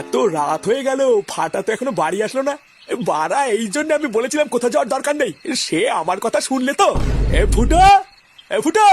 এত রাত হয়ে গেল ফাটা তো এখনও বাড়ি আসলো না। বাড়া এই জন্য আমি বলেছিলাম কোথাও যাওয়ার দরকার নেই। সে আমার কথা শুনলে তো। এ ফুটো! এ ফুটো!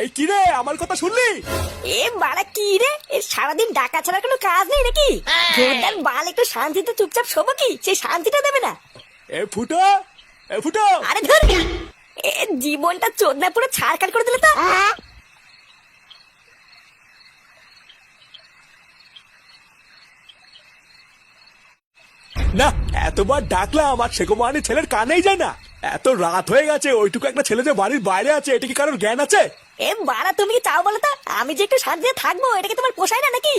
এই কি রে আমার কথা শুনলি? এ বাড়া কি রে? এ সারাদিন ডাকা ছাড়া কোনো কাজ নেই নাকি? ভোরদার বাল একটু শান্তিতে চুপচাপ শোবো কি? সে শান্তিটা দেবে না। এ ফুটো! ফুটো! আরে ধর! এ জীবনটা চোদনা পুরো ছাড়কাট করে দিলে তো। না এতবার ডাকলাম আর সেগো মানে ছেলের কানেই যায় না। এত রাত হয়ে গেছে ওইটুকু একটা ছেলে যে বাড়ির বাইরে আছে এটা কি কারোর জ্ঞান আছে? এ বাড়া তুমি কি চাও বলো তো? আমি যে একটু শান্তিতে থাকব এটা কি তোমার পোষায় না নাকি?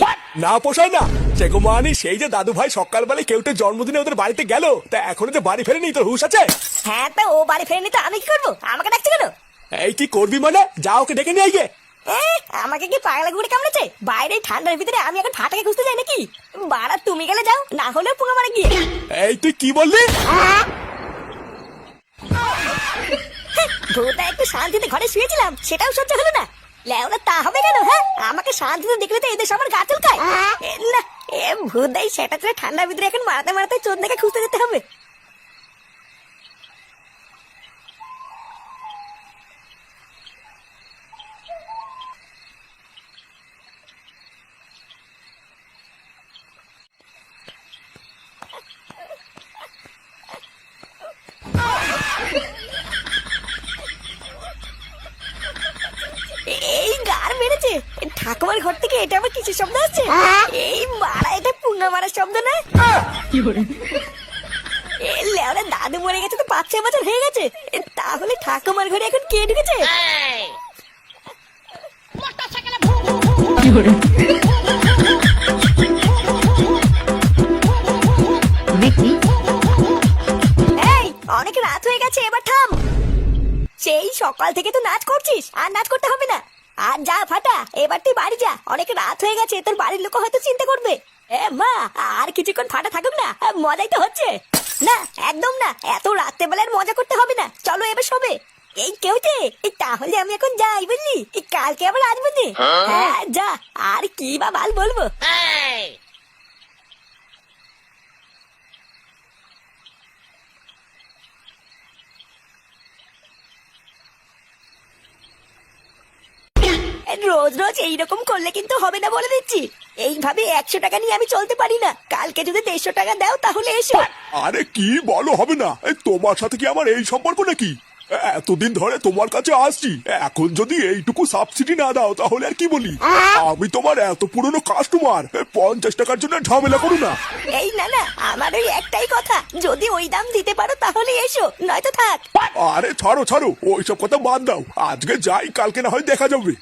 না পোষায় না। সেগো মানে? সেই যে দাদু ভাই সকালবেলায় কেউটে জন্মদিনে ওদের বাড়িতে গেল তা এখনও যে বাড়ি ফেরেনি তোর হুশ আছে? হ্যাঁ তা ও বাড়ি ফেরেনি তো আমি কি করব? আমাকে ডাকছে কেন? এই কি করবি মানে? যা ওকে ডেকে নিয়ে এ, আমাকে কি পাগলা গুড়ে কামড়েছে? বাইরে ঠান্ডার ভিতরে আমি এখন ফাটাকে খুঁজতে যাই নাকি? বাড়া তুমি গেলে যাও না হলেও পুঙ্গা মারা গিয়ে। এই তুই কি বললি? ভূতা একটু শান্তিতে ঘরে শুয়েছিলাম সেটাও সহ্য হলো না। লেওনা তা হবে কেন হ্যাঁ? আমাকে শান্তিতে দেখলে তো এদের সবার গা চুলকায়। না এ ভূত দেয় সেটা করে ঠান্ডার ভিতরে এখন মারাতে মারাতে চোর দেখে খুঁজতে যেতে হবে এই গার মেরেছে ঠাকুমার ঘর থেকে এটা আবার কিছু শব্দ আছে এই মারা এটা পুঙ্গা মারার শব্দ না? এ লেওরা দাদু মরে গেছে তো পাঁচ ছয় বছর হয়ে গেছে। তাহলে ঠাকুমার ঘরে এখন কে ঢুকেছে? এই অনেক রাত হয়ে গেছে এবার থাম। সেই সকাল থেকে তো নাচ করছিস আর নাচ করতে হবে না। আর যা ফাটা এবার তুই বাড়ি যা। অনেক রাত হয়ে গেছে তোর বাড়ির লোক হয়তো চিন্তা করবে। এ মা আর কিছুক্ষণ ফাটা থাকুক না মজাই তো হচ্ছে। না একদম না এত রাত্রে বেলার মজা করতে হবে না। চলো এবার সবে এই কেউ যে তাহলে আমি এখন যাই বুঝলি? কালকে আবার আসব যে হ্যাঁ? যা আর কি বা বাল বলব? রোজ রোজ এইরকম করলে কিন্তু হবে না বলে দিচ্ছি। এইভাবে একশো টাকা নিয়ে আমি চলতে পারি না। কালকে যদি দেড়শো টাকা দাও তাহলে এসো। আরে কি বলো হবে না। এই তোমার সাথে কি আমার এই সম্পর্ক নাকি? এতদিন ধরে তোমার কাছে আসছি। এখন যদি এইটুকু সাবসিডি না দাও তাহলে আর কি বলি? আমি তোমার এত পুরনো কাস্টমার পঞ্চাশ টাকার জন্য ঝামেলা করো না। এই না না আমার ওই একটাই কথা। যদি ওই দাম দিতে পারো তাহলে এসো। নয়তো থাক। আরে ছাড়ো ছাড়ো। ওইসব কথা বাদ দাও। আজকে যাই কালকে না হয় দেখা যাবে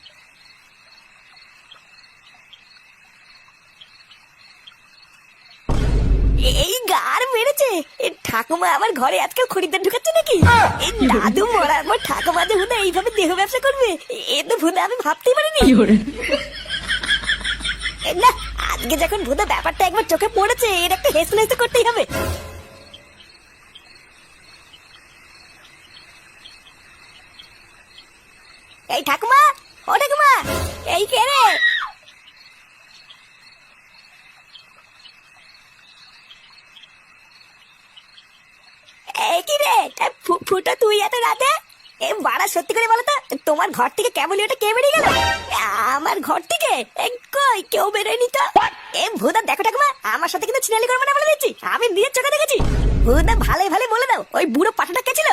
এই গার মেরেছে এ ঠাকুমা আমার ঘরে আজকাল খরিদ্দার ঢুকাচ্ছে নাকি? এই দাদু মরার পর ঠাকুমা যে হুদা এইভাবে দেহ ব্যবসা করবে এ তো ভুদা আমি ভাবতেই পারিনি। না আজকে যখন ভুদা ব্যাপারটা একবার চোখে পড়েছে এর একটা হেসে হেসে করতেই হবে। এই ঠাকুমা ও ঠাকুমা এই কে রে এই কি রে এ, ফু- ফুটো তুই এত রাতে এ বাড়া সত্যি করে বলো তো তোমার ঘর থেকে কেবলই ওটা কে বেরিয়ে গেল? আমার ঘর থেকে? কই কেউ বেরোয়নি তো? এ ভুদা দেখো ঠাকুমা আমার সাথে কিন্তু ছিনালি করবে না বলে দিচ্ছি। আমি নিজের চোখে দেখেছি। ভুদা ভালোই ভালো বলে দাও ওই বুড়ো পাঠাটা কে ছিল?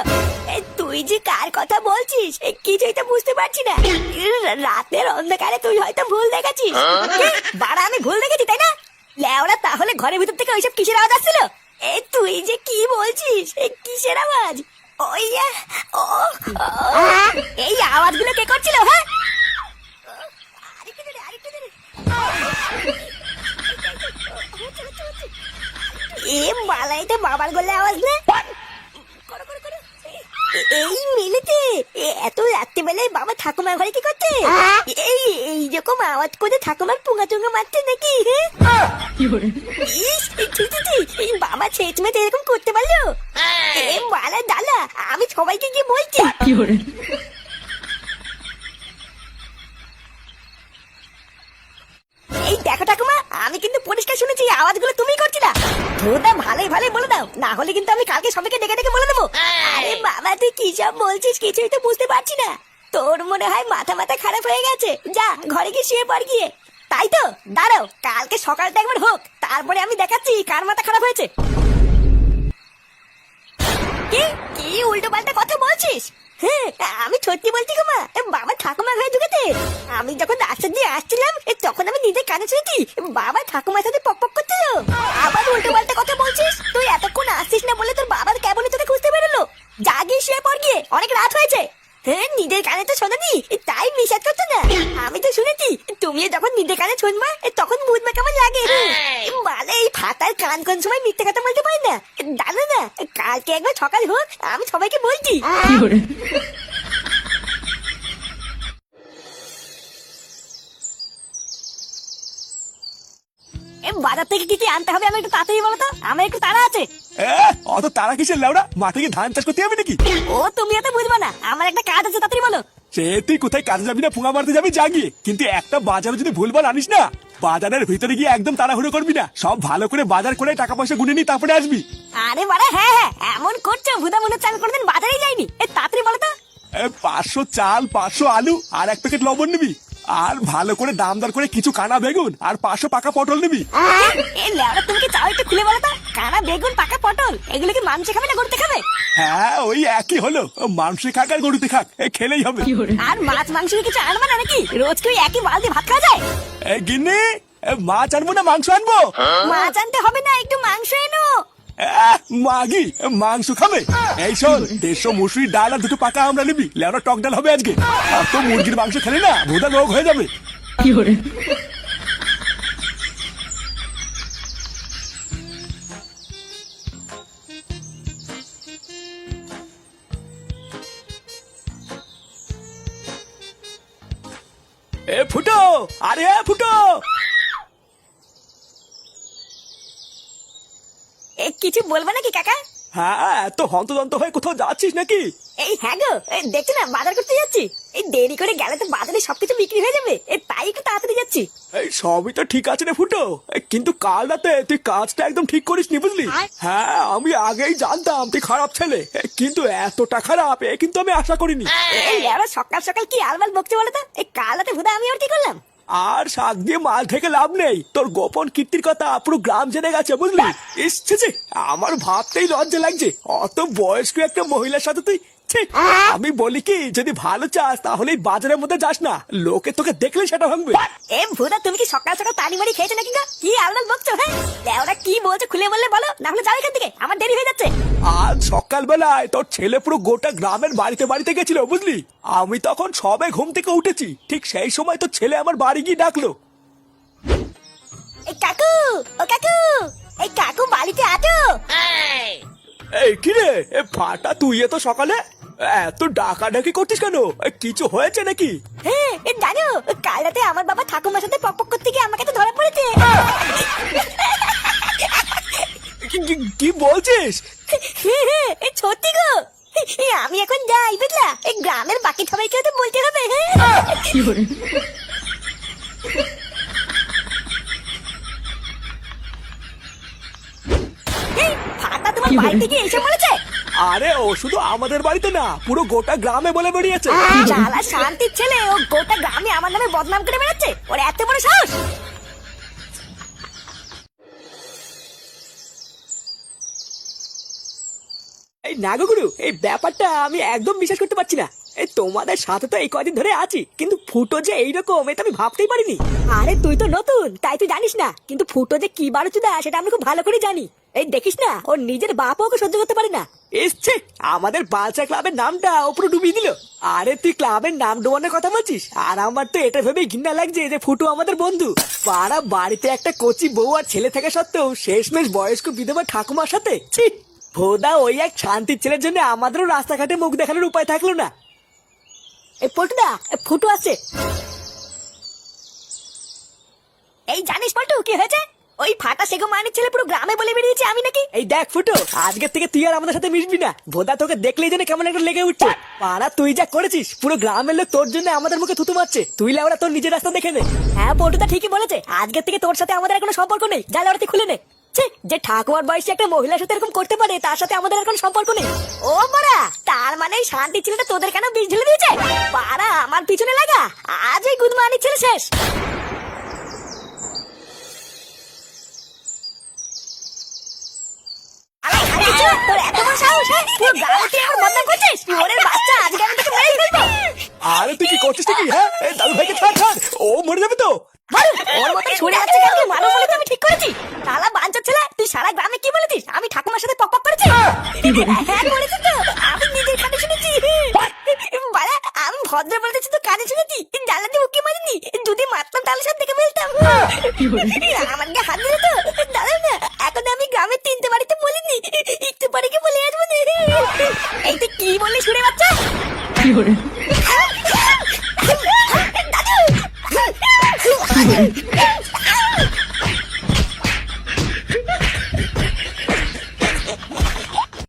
তুই যে কার কথা বলছিস কিছুই তো বুঝতে পারছি না। রাতের অন্ধকারে তুই হয়তো ভুল দেখেছিস? বাড়া আমি ভুল দেখেছি তাই না? লেওরা তাহলে ঘরের ভিতর থেকে ওইসব কিসের আওয়াজ আসছিল? এ তুই যে কি বলছিস? কিসের আওয়াজ? ওই ও ও, এই আওয়াজগুলো কে করছিল হ্যাঁ। এ মালা এটা বাবার গলে আওয়াজ না। এই মিলেতে এত রাত্রিবেলায় বাবা ঠাকুমার ঘরে কি করছে? এই এইরকম আওয়াজ করে ঠাকুমার পুঙ্গা টুঙ্গা মারছে নাকি? বাবা ছেচ মেয়ে এরকম করতে পারল? ডালা আমি সবাইকে গিয়ে বলছি। এই দেখো ঠাকুমা, আমি কিন্তু পরিষ্কার শুনেছি আওয়াজগুলো তুমি করছিলা। ধোদা ভালোই ভালোই বলে দাও, না হলে কিন্তু আমি কালকে সবাইকে ডেকে ডেকে বলে দেবো। আরে বাবা, তুই কি সব বলছিস? কিছুই তো বুঝতে পারছি না। তোর মনে হয় মাথা মাথা খারাপ হয়ে গেছে? যা, ঘরে গিয়ে শুয়ে পড় গিয়ে। তাই তো? দাঁড়াও, কালকে সকালটা একবার হোক, তারপরে আমি দেখাচ্ছি কার মাথা খারাপ হয়েছে। কি? কি উল্টো পাল্টা কথা বলছিস? হ্যাঁ আমি সত্যি বলছি মা, বাবা ঠাকুমা ঘরে ঢুকেছে। আমি যখন রাস্তা দিয়ে আসছিলাম, তখন আমি নিজের কানে শুনেছি, বাবা ঠাকুমার সাথে পক করছিল আবার উল্টো পাল্টা কথা বলছিস তুই এতক্ষণ আসছিস না বলে তোর বাবার কেবলই তোকে খুঁজতে বেরোলো যা গিয়ে শুয়ে পড় গিয়ে অনেক রাত হয়েছে হ্যাঁ শোনানি তাই নিষেধ করছ না। আমি তো শুনেছি তুমি যখন নিজের কানে শুনবা তখন বুঝবে কেমন লাগে। মানে এই ফাটার কান কোন সময় মিথ্যে কথা বলতে পারি না। জানো না কালকে একবার সকাল হোক আমি সবাইকে বলছি। বাজার থেকে কি কি আনতে হবে আমি একটু তাড়াতাড়ি বলো তো? আমার একটু তাড়া আছে। অত তারা কিসের লেওড়া মাঠে গিয়ে ধান চাষ করতে হবে নাকি? ও তুমি এত বুঝবা না। আমার একটা কাজ আছে তাড়াতাড়ি বলো। সে তুই কোথায় কাজে যাবি না পুঙা মারতে যাবি গিয়ে কিন্তু একটা বাজারে যদি ভুলবার আনিস না বাজারের ভিতরে গিয়ে একদম তাড়াহুড়ো করবি না। সব ভালো করে বাজার করে টাকা পয়সা গুনে নি তারপরে আসবি। আরে বাড়া হ্যাঁ হ্যাঁ এমন করছ ভুদা মনে হচ্ছে আমি কোনোদিন বাজারেই যাইনি। এ তাড়াতাড়ি বলো তো। পাঁচশো চাল পাঁচশো আলু আর এক প্যাকেট লবণ নিবি। আর ভালো করে দাম দর করে কিছু কানা বেগুন আর পাঁচশো পাকা পটল নিবি। তুমি কি চাও একটু খুলে বলো তো? কানা বেগুন পাকা পটল? এগুলো কি মানুষে খাবে না গরুতে খাবে? হ্যাঁ ওই একই হলো। মাংসে খাক আর গরুতে খাক এ, খেলেই হবে। আর মাছ মাংস কি কিছু আনবে না নাকি? রোজ কি একই বালতি ভাত খাওয়া যায়? এ, গিন্নি মাছ আনব না মাংস আনব? মাছ আনতে হবে না একটু মাংস এনো। মাগি মাংস খাবে। এই শোন দেড়শো মুসুরি ডাল আর দুটো পাকা আমরা নিবি। লেওরা টক ডাল হবে আজকে। আর তো মুরগির মাংস খেলে না ভোদা রোগ হয়ে যাবে। এ ফুটো! আরে ফুটো! এ কিছু বলবে নাকি কাকা? হ্যাঁ এত হন্তদন্ত হয়ে কোথাও যাচ্ছিস নাকি? এই হ্যাঁ গো এই দেখছ না বাজার করতে যাচ্ছি। এই দেরি করে গেলে তো বাজারে সবকিছু বিক্রি হয়ে যাবে এই তাই একটু তাড়াতাড়ি যাচ্ছি। এই সবই তো ঠিক আছে রে ফুটো। কিন্তু কাল রাতে তুই কাজটা একদম ঠিক করিস নি বুঝলি? হ্যাঁ আমি আগেই জানতাম তুই খারাপ ছেলে। এ, কিন্তু এতটা খারাপ এ কিন্তু আমি আশা করিনি। এই লেওড়া সকাল সকাল কি আলবাল বকছে বলো তো? এই কাল রাতে ভুদা আমি ওর কি করলাম? আর শাক দিয়ে মাল থেকে লাভ নেই। তোর গোপন কীর্তির কথা পুরো গ্রাম জেনে গেছে, বুঝলি? এসছে আমার ভাবতেই লজ্জা লাগছে। অত বয়স্ক একটা মহিলার সাথে তুই আমি বলি কি যদি ভালো চাস তাহলে এই বাজারের মধ্যে যাস না। লোকে তোকে দেখলে সেটা ভাঙবে। এ ভুদা তুমি কি সকাল সকাল তালি মারি খেয়েছো নাকি কি আলবাল বকছো হ্যাঁ? কি বলছো খুলে বললে বলো না হলে যাও এখান থেকে আমার দেরি হয়ে যাচ্ছে। আজ সকালবেলায় তোর ছেলে পুরো গোটা গ্রামের বাড়িতে বাড়িতে গেছিল বুঝলি? আমি তখন সবে ঘুম থেকে উঠেছি ঠিক সেই সময় তোর ছেলে আমার বাড়ি গিয়ে ডাকলো। কাকু ও কাকু এই কাকু বাড়িতে আছো? এই কিরে এ ফাটা তুই এত সকালে এত ডাকাডাকি করছিস কেন? কিছু হয়েছে নাকি? হ্যাঁ জানো কাল রাতে আমার বাবা ঠাকুমার সাথে পক পক করতে গিয়ে আমাকে তো ধরা পড়েছে। কি- কি- কি বলছিস? সত্যি গো। আমি এখন যাই বুঝলা? এই গ্রামের বাকি সবাইকে তো বলতে হবে হ্যাঁ? এই, ফাটা তোমার বাড়ি থেকে এসে বলেছে? আরে ও শুধু আমাদের বাড়িতে না পুরো গোটা গ্রামে বলে বেরিয়েছে। শালা শান্তির ছেলে ও গোটা গ্রামে আমার নামে বদনাম করে বেড়াচ্ছে। ওর এত বড় সাহস। এই নাগগুরু এই ব্যাপারটা আমি একদম বিশ্বাস করতে পারছি না। এই তোমাদের সাথে তো এই কদিন ধরে আছি কিন্তু ফুটো যে এইরকম এটা আমি ভাবতেই পারিনি। আরে তুই তো নতুন তাই তুই জানিস না কিন্তু ফুটো যে কি বারুচুদা সেটা আমি খুব ভালো করে জানি। এই দেখিস না ওর নিজের বাপ ওকে সহ্য করতে পারে না। এসছে। আমাদের বাচ্চা ক্লাবের নামটা ওপরে ডুবিয়ে দিল। আরে, তুই ক্লাবের নাম ডোবানোর কথা বলছিস? আর আমার তো এটা ভেবেই ঘৃণা লাগছে যে ফুটু আমাদের বন্ধু। পাড়া বাড়িতে একটা কচি বউ আর ছেলে থাকা সত্ত্বেও শেষমেশ বয়স্ক বিধবা ঠাকুমার সাথে। ছি, ভোদা ওই এক শান্তির ছেলের জন্য আমাদেরও রাস্তাঘাটে মুখ দেখানোর উপায় থাকল না। এই পটুদা এ, ফুটু আছে এই জানিস পটু কি হয়েছে? ওই ফাটা সেগো মানিক ছেলে পুরো গ্রামে বলে বেরিয়েছে আমি নাকি? এই দেখ ফুটো আজকের থেকে তুই আর আমাদের সাথে মিশবি না। ভোদা তোকে দেখলেই যেন কেমন একটা লেগে উঠছে। পাড়া তুই যা করেছিস পুরো গ্রামের লোক তোর জন্য আমাদের মুখে থুতু মারছে। তুই লেওরা তোর নিজের রাস্তা দেখে নে। হ্যাঁ পটুদা ঠিকই বলেছে। আজকের থেকে তোর সাথে আমাদের আর কোনো সম্পর্ক নেই। যা লড়াতে খুলে নে। যে ঠাকুমার বয়সে একটা মহিলার সাথে এরকম করতে পারে তার সাথে আমাদের আর কোনো সম্পর্ক নেই। ও মারা তার মানে শান্তি ছেলেটা তোদের কেন বীজ ঢেলে দিয়েছে? পাড়া আমার পিছনে লাগা। আজ এই গুদমানি ছেলে শেষ আরে, আরে, ছেলে, তোর এত বড় সাহস, হ্যাঁ? পুরো গ্রামে আমার বদনাম করছিস? ওরে বাচ্চা, আজকে আমি তোকে ফেলব। আরে তুই কি করছিস নাকি হ্যাঁ? এই দাদু ভাইকে ছাড় ছাড়। ও মরে যাবে তো। ওর মতো ছুড়ে যাচ্ছে কেন মারো বলে আমি ঠিক করেছি। তালা বাঞ্চার ছেলে তুই সারা গ্রামে কি বলেছিস? আমি ঠাকুমার সাথে পক পক করেছি? হ্যাঁ। বলেছিস? তো। আমি নিজের কানে শুনেছি। বাড়া আমি ভদ্র বলেছি তো কানে শুনেছি। জানলা উকি মারিনি। যদি মারতাম তাহলে সব দেখে ফেলতাম। আমার হাত দিলে তো দাঁড়াও না এখন আমি গ্রামের তিনটে বাড়িতে বলিনি একটু পরে কি বলে আসব না এই তুই কি বললি শুনে বাচ্চা? দাদু!